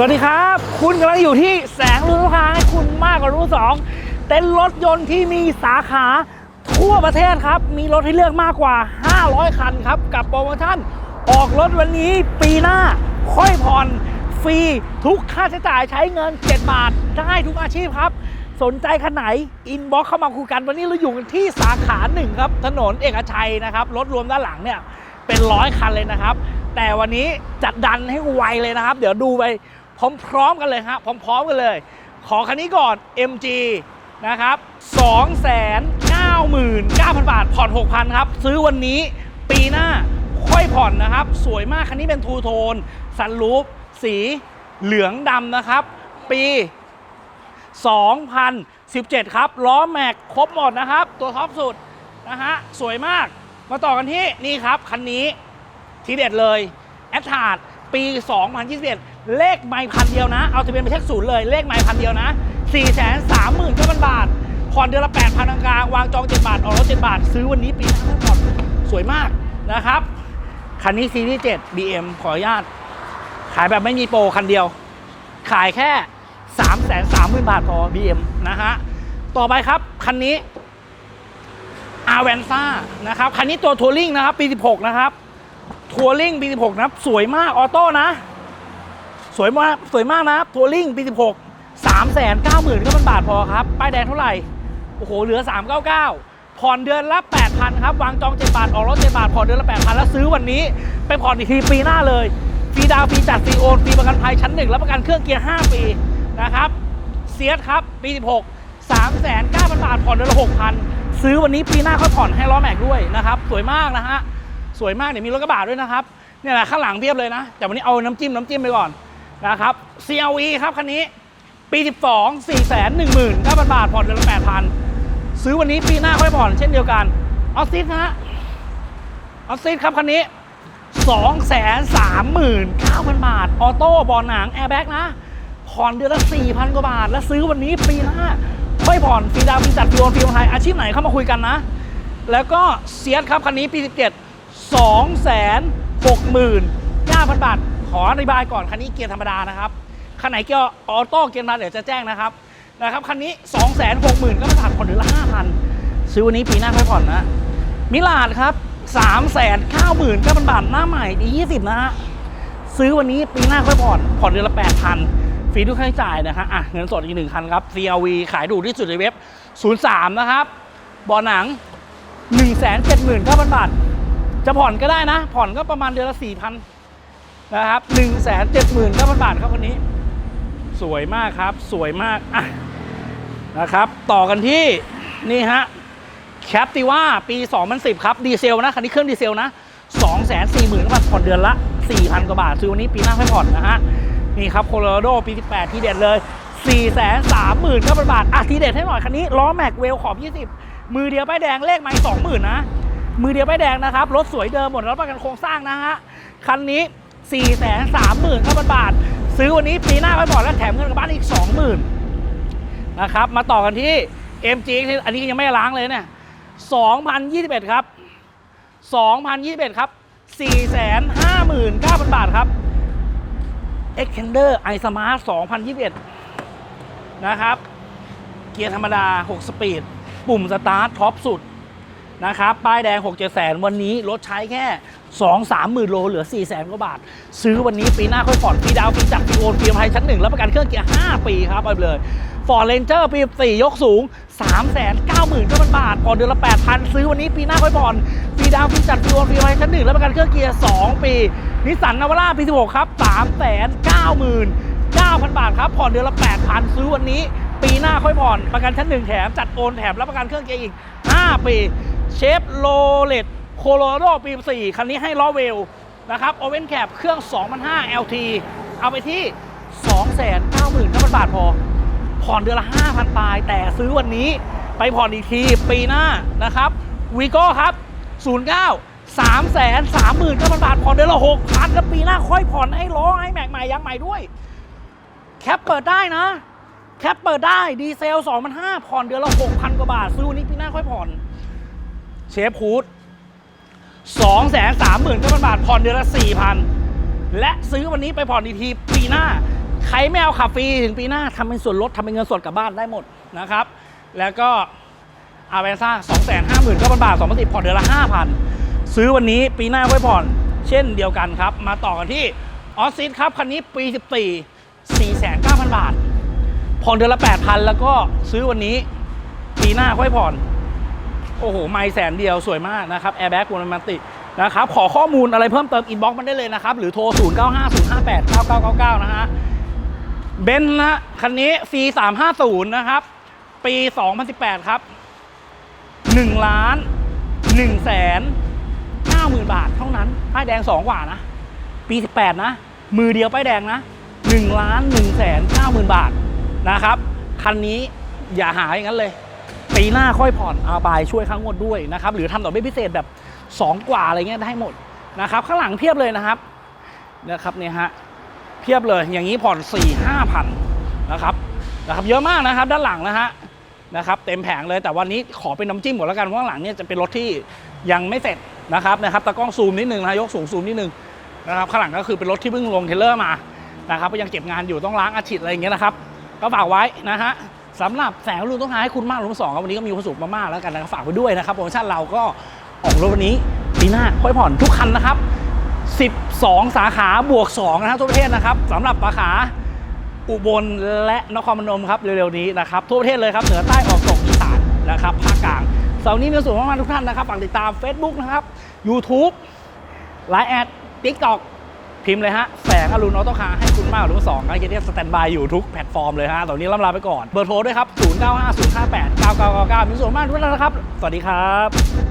สวัสดีครับ คุณกำลังอยู่ที่แสงรุ่งลูกค้าให้คุณมากกว่ารู้สองเต็นรถยนต์ที่มีสาขาทั่วประเทศครับ มีรถให้เลือกมากกว่า 500 คันครับ กับโปรโมชั่น ออกรถวันนี้ปีหน้า ค่อยผ่อนฟรี ทุกค่าใช้จ่ายใช้เงิน 7 บาท ได้ทุกอาชีพครับ สนใจคันไหน อินบ็อกเข้ามาคุยกันวันนี้เราอยู่กันที่สาขาหนึ่งครับ ถนนเอกชัยนะครับ รถรวมด้านหลังเนี่ยเป็นร้อยคันเลยนะครับ แต่วันนี้จัดดันให้ไวเลยนะครับ เดี๋ยวดูไป พร้อมๆกันเลยครับพร้อมๆกันเลย ขอคันนี้ก่อน MG นะครับ299,000 บาท ผ่อน 6,000 ครับ ซื้อวันนี้ปีหน้าค่อยผ่อนนะครับ สวยมาก คันนี้เป็นทูโทน สันลูป สีเหลืองดำนะครับ ปี 2017 ครับ ล้อแม็กครบหมดนะครับ ตัวท็อปสุดนะฮะ สวยมาก มาต่อกันที่นี่ครับ คันนี้ทีเด็ดเลย แอดทาร์ดปี 2021 เลขไม่พันเดียวนะ เอาทะเบียนไปเช็คศูนย์เลย เลขไม่พันเดียวนะ4 3 9 0 0 0 บาท ผ่อนเดือนละ 8,000กลางวางจอง 7 บาท ออกรถ 7 บาท ซื้อวันนี้ปีหน้าไม่ผ่อนสวยมากนะครับ คันนี้ซีรีส์7 BM ขออนุญาต ขายแบบไม่มีโปรคันเดียว ขายแค่ 3 3 0 0 0 0 บาทพอ BM นะฮะ ต่อไปครับ คันนี้อา v วนซ่านะครับ คันนี้ตัวทัวริงนะครับปี 16 นะครับทัวริงปี 16 นะครับ สวยมาก ออโต้นะ สวยมากสวยมากนะครับทัวริงปี16 3 9 0 0 0 0ก็เป็นบาทพอครับ ป้ายแดงเท่าไหร่ โอ้โห เหลือ399ผ่อนเดือนละ8,000ครับ วางจอง7บาท ออกรถ7บาท ผ่อนเดือนละ8,000แล้วซื้อวันนี้ ไปผ่อนอีกทีปีหน้าเลยฟรีดาวฟรีจัดฟรีโอนฟรีประกันภัยชั้นหนึ่งและประกันเครื่องเกียร์5ปีนะครับเซียสครับ ปี16 3 9 0 0 0บาท ผ่อนเดือนละ6,000ซื้อวันนี้ปีหน้าค่อยผ่อนให้ล้อแม็กด้วยนะครับ สวยมากนะฮะ สวยมาก เดี๋ยวมีรถกระบะด้วยนะครับ เนี่ยแหละข้างหลังเพียบเลยนะ แต่วันนี้เอาน้ำจิ้มน้ำจิ้มไปก่อน นะครับ CLE ครับคันนี้ ปี 12 4 1 9 0 0 0บาท ผ่อนเดือนละ8,000 ซื้อวันนี้ปีหน้าค่อยผ่อนเช่นเดียวกัน ออสซิสนะฮะ ออสซิสครับคันนี้ 2 3 9 0 0 0 บาท ออโต้บอลหนังแอร์แบ็กนะ ผ่อนเดือนละ 4,000 กว่าบาท แล้วซื้อวันนี้ปีหน้าค่อยผ่อนฟรีดาวฟรีจัดฟรีโอนฟรีโอนไทยอาชีพไหนเข้ามาคุยกันนะ แล้วก็เซียสครับคันนี้ปี 17 2 6 9 0 0 0 บาท ขออธิบายก่อนคันนี้เกียร์ธรรมดานะครับคันไหนเกียร์ออโต้เกียร์มาเดี๋ยวจะแจ้งนะครับนะครับคันนี้ 2 6 0 0 0 0ก็มาผ่านผ่อนเดือนละ5,000ซื้อวันนี้ปีหน้าค่อยผ่อนนะมิลาดครับ3 9 0 0 0 0ก็เป็นบาทหน้าใหม่ดี20 นะฮะซื้อวันนี้ปีหน้าค่อยผ่อนผ่อนเดือนละ 8,000ฟรีทุกค่าใช้จ่ายนะฮะอะเงินสดอีกหนึ่งคันครับ CRV ขายถูที่สุดในเว็บ 03 นะครับบอหนัง 1 7 9 0 0 0บาทจะผ่อนก็ได้นะ ผ่อนก็ประมาณเดือนละ4,000 นะครับ1 7 9 0 0 0 บาทครับวันนี้ สวยมากครับสวยมากอะนะครับ ต่อกันที่นี่ฮะแคปติว่าปี 2010 ครับ ดีเซลนะคันนี้เครื่องดีเซลนะ2 4 0 0 0 0บาทผ่อนเดือนละ 4,000 กว่าบาท ซื้อวันนี้ปีหน้าค่อยผ่อนนะฮะนี่ครับโคโลราโดปี 18 ที่เด็ดเลย 4 3 0 0 0 0ก็บาทอะทีเด็ดให้หน่อยคันนี้ล้อแม็กเวลขอบ 20 มือเดียวป้ายแดงเลขไม่20,000นะมือเดียวป้ายแดงนะครับรถสวยเดิมหมดแล้วประกันโครงสร้างนะฮะคันนี้ 4 3 0 0 0 0ก็บาท ซื้อวันนี้ปีหน้าค่อยผ่อแล้วแถมเงินกลับบ้านอีก 20,000นะครับ มาต่อกันที่ MG อันนี้ยังไม่ล้างเลยเนี่ย2021 ครับ 2021 ครับ 459,000 บาทครับ Extender i Smart 2021 นะครับ เกียร์ธรรมดา 6 สปีด ปุ่มสตาร์ทท็อปสุด นะครับ ป้ายแดง 6 7แสนวันนี้รถใช้แค่ 2 3 หมื่นโลเหลือ 4 แสนกว่าบาท ซื้อวันนี้ปีหน้าค่อยผ่อนฟรีดาวน์ฟรีจัดฟรีโอนฟรีไทยชั้นหนึ่งแล้วประกันเครื่องเกียร์ 5 ปีครับไปเลยฟอร์เรนเจอร์ปี4ยกสูง 3 9 0 0 0 0 บาท ผ่อนเดือนละ 8,000 ซื้อวันนี้ปีหน้าค่อยผ่อนฟรีดาวน์ฟรีจัดฟรีโอนฟรีไทยชั้นหนึ่งแล้วประกันเครื่องเกียร์ 2 ปีนิสสันนาวาร่าปี 16 ครับ 3 9 9 0 9,000 บาทครับ ผ่อนเดือนละ 8,000 ซื้อวันนี้ ปีหน้าค่อยผ่อน ประกันชั้นหนึ่งแถม จัดโอนแถม รับประกันเครื่องเกียร์อีก 5 ปี เชฟโรเลตโคโลราโดปี4คันนี้ให้ล้อเวลนะครับโอเวนแคปเครื่อง2005 LT เอาไปที่ 299,000บาทพอ ผ่อนเดือนละ 5,000 ปลาย แต่ซื้อวันนี้ไปผ่อนอีกที ปีหน้านะครับวีโก้ครับ 09 3 3 0 0 0 0 บาท ผ่อนเดือนละ6,000แล้วปีหน้าค่อยผ่อนให้ล้อให้แม็กใหม่ยางใหม่ด้วย แคปเปิดได้นะ แคปเปิดได้ดีเซล2,500ผ่อนเดือนละ6,000 กว่าบาท ซื้อวันนี้ปีหน้าค่อยผ่อน เชฟคูด2 3 0 0 0 0บาทผ่อนเดือนละ 4,000 และซื้อวันนี้ไปผ่อนอีกทีปีหน้า ใครไม่เอาขับฟรีถึงปีหน้าทำเป็นส่วนลดทำเป็นเงินสดกลับบ้านได้หมดนะครับ แล้วก็อาเวนซ่า2 5 9 0 0 0บาท2 0 0ผ่อนเดือนละ 5,000 ซื้อวันนี้ปีหน้าไว้ผ่อน เช่นเดียวกันครับ มาต่อกันที่ออสซิสครับคันนี้ปี 14 4,900บาท ผ่อนเดือนละ 8,000 แล้วก็ซื้อวันนี้ปีหน้าค่อยผ่อน โอ้โห ไม่แสนเดียวสวยมากนะครับแอร์แบ็กวนมันตินะครับ ขอข้อมูลอะไรเพิ่มเติมอินบ็อกซ์มันได้เลยนะครับ หรือโทร 0 9 5 0 5 8 9 9 9 9 นะฮะเบนซ์นะคันนี้ C 3 5 0นะครับ ปี 2018 ครับ1ล้าน1แสน90,000 บาทเท่านั้นป้ายแดง 2 กว่านะ ปี 18 นะ มือเดียวป้ายแดงนะ1ล้าน1แสน90,000 บาทนะครับ คันนี้อย่าหาอย่างนั้นเลย ปีหน้าค่อยผ่อนเอาไปช่วยข้างงวดด้วยนะครับหรือทำดอกเบี้ยพิเศษแบบ 2 กว่าอะไรเงี้ยได้หมดนะครับข้างหลังเพียบเลยนะครับนะครับเนี่ยฮะเพียบเลยอย่างนี้ผ่อน4 5พันนะครับนะครับเยอะมากนะครับด้านหลังนะฮะนะครับเต็มแผงเลยแต่วันนี้ขอเป็นน้ำจิ้มก่อนแล้วกันเพราะข้างหลังเนี่ยจะเป็นรถที่ยังไม่เสร็จนะครับนะครับตากล้องซูมนิดนึงนะยกสูงซูมนิดนึงนะครับข้างหลังก็คือเป็นรถที่เพิ่งลงเทรลเลอร์มานะครับก็ยังเก็บงานอยู่ต้องล้างอาทิตย์อะไรอย่างเงี้ยนะครับ ก็ฝากไว้นะฮะ สำหรับแสงรุ่นต้องท้าให้คุณมากรุ่นสองครับวันนี้ก็มีความสุขมากๆแล้วกันนะครับฝากไว้ด้วยนะครับโปรโมชั่นเราก็ออกรถวันนี้ปีหน้าค่อยผ่อนทุกคันนะครับ 12 สาขาบวก2นะครับทั่วประเทศนะครับสำหรับสาขาอุบลและนครพนมครับเร็วๆนี้นะครับทั่วประเทศเลยครับเหนือใต้ออกตกอีสานนะครับภาคกลางเสาร์นี้มีความสุขมากๆทุกท่านนะครับฝากติดตาม Facebook นะครับ YouTube ไลน์แอด TikTok พิมพ์เลยฮะ แสงอรุณออโต้คาร์ให้คุณมากหรุ่าสองไอเดียสแตนบายอยู่ทุกแพลตฟอร์มเลยฮะตอนนี้ล่ำลาไปก่อน เบอร์โทรด้วยครับ 0 9 5 0 5 8 9 9 9 9 มีส่วนมากทุกท่านนะครับ สวัสดีครับ